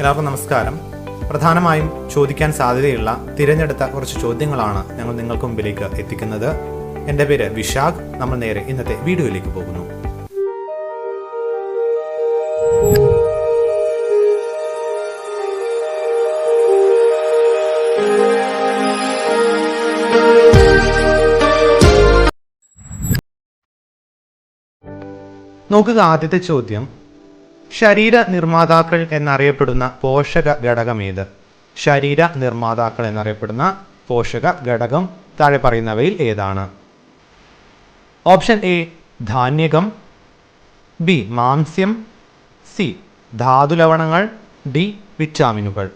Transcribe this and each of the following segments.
എല്ലാവർക്കും നമസ്കാരം. പ്രധാനമായും ചോദിക്കാൻ സാധ്യതയുള്ള തിരഞ്ഞെടുത്ത കുറച്ച് ചോദ്യങ്ങളാണ് ഞങ്ങൾ നിങ്ങൾക്ക് മുമ്പിലേക്ക് എത്തിക്കുന്നത്. എന്റെ പേര് വിശാഖ്. നമ്മൾ നേരെ ഇന്നത്തെ വീഡിയോയിലേക്ക് പോകുന്നു. നോക്കുക ആദ്യത്തെ ചോദ്യം. ശരീര നിർമ്മാതാക്കൾ എന്നറിയപ്പെടുന്ന പോഷക ഘടകം ഏത്? ശരീര നിർമ്മാതാക്കൾ എന്നറിയപ്പെടുന്ന പോഷക ഘടകം താഴെ പറയുന്നവയിൽ ഏതാണ്? ഓപ്ഷൻ എ ധാന്യകം ബി മാംസ്യം സി ധാതുലവണങ്ങൾ ഡി വിറ്റാമിനുകൾ.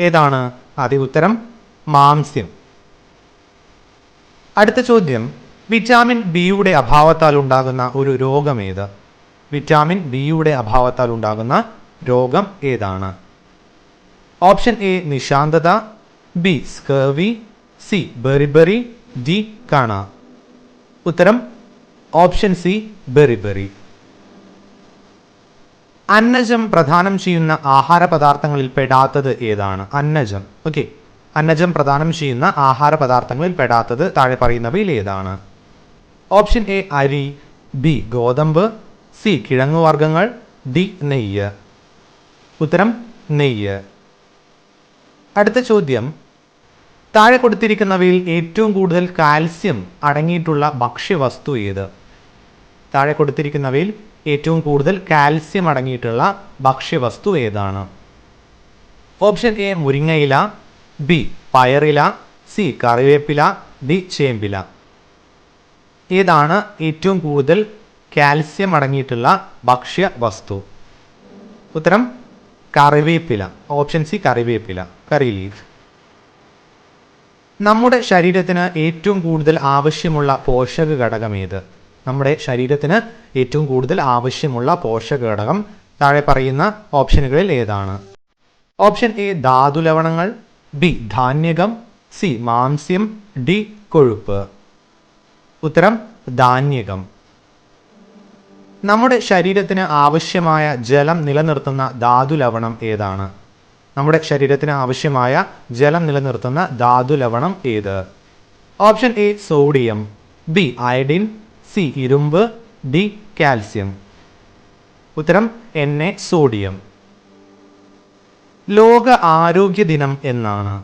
ഏതാണ്? അതി ഉത്തരം മാംസ്യം. അടുത്ത ചോദ്യം വിറ്റാമിൻ ബിയുടെ അഭാവത്താൽ ഉണ്ടാകുന്ന ഒരു രോഗം ഏത്? വിറ്റാമിൻ ബിയുടെ അഭാവത്താൽ ഉണ്ടാകുന്ന രോഗം ഏതാണ്? Option A നിശാന്തത B scurvy C beriberi D കാണ. ഉത്തരം ഓപ്ഷൻ സി ബെറിബറി. അന്നജം പ്രധാനം ചെയ്യുന്ന ആഹാര പദാർത്ഥങ്ങളിൽ പെടാത്തത് ഏതാണ്? അന്നജം. ഓക്കെ. അന്നജം പ്രദാനം ചെയ്യുന്ന ആഹാര പദാർത്ഥങ്ങളിൽ പെടാത്തത് താഴെ പറയുന്നവയിൽ ഏതാണ്? ഓപ്ഷൻ എ അരി ബി ഗോതമ്പ് സി കിഴങ്ങുവർഗങ്ങൾ ഡി നെയ്യ്. ഉത്തരം നെയ്യ്. അടുത്ത ചോദ്യം. താഴെ കൊടുത്തിരിക്കുന്നവയിൽ ഏറ്റവും കൂടുതൽ കാൽസ്യം അടങ്ങിയിട്ടുള്ള ഭക്ഷ്യവസ്തു ഏത്? താഴെ കൊടുത്തിരിക്കുന്നവയിൽ ഏറ്റവും കൂടുതൽ കാൽസ്യം അടങ്ങിയിട്ടുള്ള ഭക്ഷ്യവസ്തു ഏതാണ്? ഓപ്ഷൻ എ മുരിങ്ങയില ബി പയറില സി കറിവേപ്പില ഡി ചേമ്പില. ഏതാണ് ഏറ്റവും കൂടുതൽ കാൽസ്യം അടങ്ങിയിട്ടുള്ള ഭക്ഷ്യ വസ്തു. ഉത്തരം കറിവേപ്പില. ഓപ്ഷൻ സി കറിവേപ്പില. കറി ലീഫ് നമ്മുടെ ശരീരത്തിന് ഏറ്റവും കൂടുതൽ ആവശ്യമുള്ള പോഷക ഘടകം ഏത്? നമ്മുടെ ശരീരത്തിന് ഏറ്റവും കൂടുതൽ ആവശ്യമുള്ള പോഷക ഘടകം താഴെ പറയുന്ന ഓപ്ഷനുകളിൽ ഏതാണ്? ഓപ്ഷൻ എ ധാതു ലവണങ്ങൾ. ബി ധാന്യകം. സി മാംസ്യം. ഡി കൊഴുപ്പ്. ഉത്തരം ധാന്യകം. നമ്മുടെ ശരീരത്തിന് ആവശ്യമായ ജലം നിലനിർത്തുന്ന ധാതു ലവണം ഏതാണ്? നമ്മുടെ ശരീരത്തിന് ആവശ്യമായ ജലം നിലനിർത്തുന്ന ധാതു ലവണം ഏത്? Option A sodium. B iodine. C ഇരുമ്പ്. D calcium. ഉത്തരം എൻ എ സോഡിയം. ലോക ആരോഗ്യ ദിനം എന്നാണ്.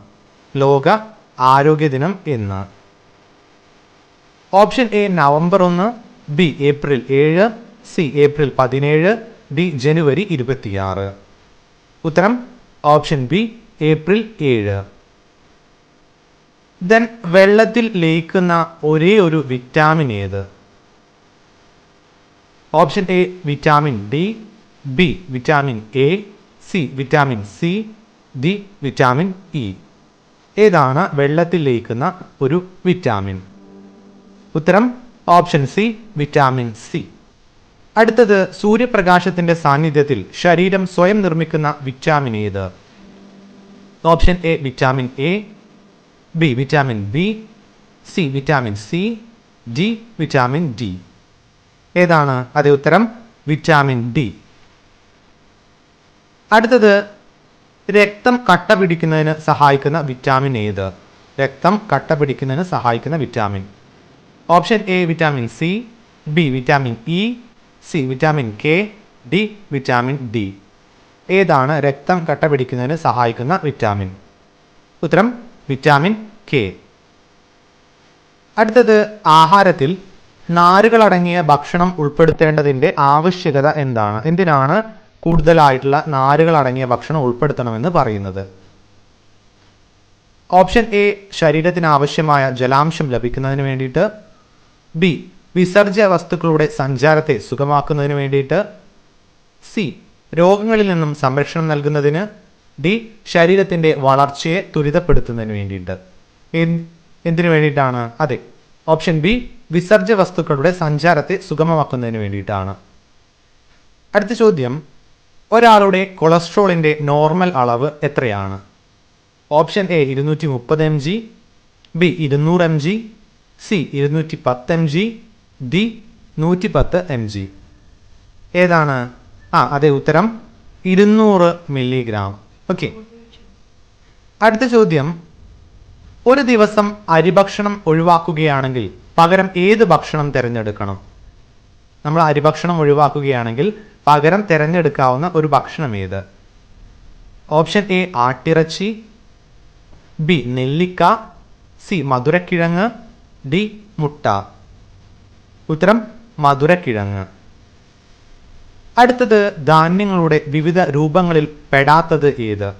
ലോക ആരോഗ്യ ദിനം എന്ന്. ഓപ്ഷൻ എ നവംബർ ഒന്ന്. ബി ഏപ്രിൽ ഏഴ്. സി ഏപ്രിൽ പതിനേഴ് ഡി ജനുവരി ഇരുപത്തിയാറ്. ഉത്തരം ഓപ്ഷൻ ബി ഏപ്രിൽ ഏഴ്. ദെൻ വെള്ളത്തിൽ ലയിക്കുന്ന ഒരേ ഒരു വിറ്റാമിൻ ഏത്? Option A vitamin D B vitamin A C vitamin C D vitamin E. ഏതാണ് വെള്ളത്തിൽ ലയിക്കുന്ന ഒരു വിറ്റാമിൻ? ഉത്തരം ഓപ്ഷൻ സി വിറ്റാമിൻ സി. അടുത്തത് സൂര്യപ്രകാശത്തിന്റെ സാന്നിധ്യത്തിൽ ശരീരം സ്വയം നിർമ്മിക്കുന്ന വിറ്റാമിൻ ഏത്? Option A vitamin A B vitamin B C vitamin C D vitamin D. ഏതാണ് അതേ ഉത്തരം? Vitamin D. അടുത്തത് രക്തം കട്ട പിടിക്കുന്നതിന് സഹായിക്കുന്ന വിറ്റാമിൻ ഏത്? രക്തം കട്ട പിടിക്കുന്നതിന് സഹായിക്കുന്ന vitamin. Option A vitamin C B vitamin E C vitamin K D vitamin D ഏതാണ് രക്തം കട്ട പിടിക്കുന്നതിന് സഹായിക്കുന്ന വിറ്റാമിൻ ഉത്തരം വിറ്റാമിൻ കെ അടുത്തത് ആഹാരത്തിൽ നാരുകളടങ്ങിയ ഭക്ഷണം ഉൾപ്പെടുത്തേണ്ടതിന്റെ ആവശ്യകത എന്താണ്? എന്തിനാണ് കൂടുതലായിട്ടുള്ള നാരുകളടങ്ങിയ ഭക്ഷണം ഉൾപ്പെടുത്തണമെന്ന് പറയുന്നത്? ഓപ്ഷൻ എ ശരീരത്തിന് ആവശ്യമായ ജലാംശം ലഭിക്കുന്നതിന് വേണ്ടിയിട്ട്. ബി വിസർജ്യ വസ്തുക്കളുടെ സഞ്ചാരത്തെ സുഗമാക്കുന്നതിന് വേണ്ടിയിട്ട് സി. രോഗങ്ങളിൽ നിന്നും സംരക്ഷണം നൽകുന്നതിന് ഡി. ശരീരത്തിന്റെ വളർച്ചയെ ത്വരിതപ്പെടുത്തുന്നതിന് വേണ്ടിയിട്ട്. എന്ത്- എന്തിനു വേണ്ടിയിട്ടാണ്? അതെ ഓപ്ഷൻ ബി വിസർജ്യ വസ്തുക്കളുടെ സഞ്ചാരത്തെ സുഗമമാക്കുന്നതിന് വേണ്ടിയിട്ടാണ്. അടുത്ത ചോദ്യം ഒരാളുടെ കൊളസ്ട്രോളിന്റെ നോർമൽ അളവ് എത്രയാണ്? ഓപ്ഷൻ എ ഇരുന്നൂറ്റി മുപ്പത് എം ജി ബി ഇരുന്നൂറ് എം ജി സി ഇരുന്നൂറ്റി പത്ത് എം ജി ഡി നൂറ്റി പത്ത് എം ജി. ഏതാണ്? ആ അതെ ഉത്തരം. ഇരുന്നൂറ് മില്ലിഗ്രാം. ഓക്കെ. അടുത്ത ചോദ്യം. ഒരു ദിവസം അരിഭക്ഷണം ഒഴിവാക്കുകയാണെങ്കിൽ പകരം ഏത് ഭക്ഷണം തിരഞ്ഞെടുക്കണം? നമ്മൾ അരിഭക്ഷണം ഒഴിവാക്കുകയാണെങ്കിൽ പകരം തിരഞ്ഞെടുക്കാവുന്ന ഒരു ഭക്ഷണം ഏത്? ഓപ്ഷൻ എ ആട്ടിറച്ചി. ബി നെല്ലിക്ക. സി മധുരക്കിഴങ്ങ്. ഡി മുട്ട. ഉത്തരം മധുരക്കിഴങ്ങ്. അടുത്തത് ധാന്യങ്ങളുടെ വിവിധ രൂപങ്ങളിൽ പെടാത്തത് ഏത്?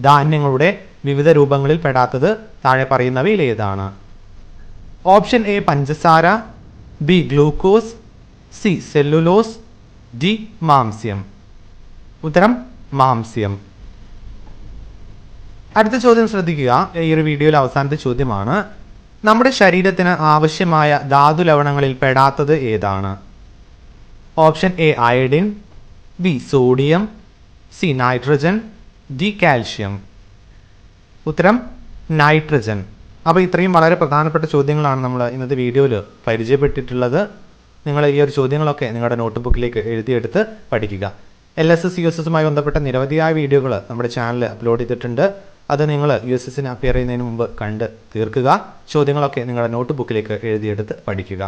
ധാന്യങ്ങളുടെ വിവിധ രൂപങ്ങളിൽ പെടാത്തത് താഴെ പറയുന്നവയിൽ ഏതാണ്? ഓപ്ഷൻ എ പഞ്ചസാര B glucose C cellulose D മാംസ്യം. ഉത്തരം മാംസ്യം. അടുത്ത ചോദ്യം ശ്രദ്ധിക്കുക. ഈ ഒരു വീഡിയോയിൽ അവസാനത്തെ ചോദ്യമാണ് നമ്മുടെ ശരീരത്തിന് ആവശ്യമായ ധാതു ലവണങ്ങളിൽ പെടാത്തത് ഏതാണ്? Option A iodine B sodium C nitrogen D calcium. ഉത്തരം നൈട്രജൻ. അപ്പോൾ ഇത്രയും വളരെ പ്രധാനപ്പെട്ട ചോദ്യങ്ങളാണ് നമ്മൾ ഇന്നത്തെ വീഡിയോയിൽ പരിചയപ്പെട്ടിട്ടുള്ളത്. നിങ്ങൾ ഈ ഒരു ചോദ്യങ്ങളൊക്കെ നിങ്ങളുടെ നോട്ട് ബുക്കിലേക്ക് എഴുതിയെടുത്ത് പഠിക്കുക. L S S U S എസുമായി ബന്ധപ്പെട്ട നിരവധിയായ വീഡിയോകൾ നമ്മുടെ ചാനലിൽ അപ്ലോഡ് ചെയ്തിട്ടുണ്ട്. അത് നിങ്ങൾ യു എസ് എസിന് അപ്പിയർ ചെയ്യുന്നതിന് മുമ്പ് കണ്ട് തീർക്കുക. ചോദ്യങ്ങളൊക്കെ നിങ്ങളുടെ നോട്ട് ബുക്കിലേക്ക് എഴുതിയെടുത്ത് പഠിക്കുക.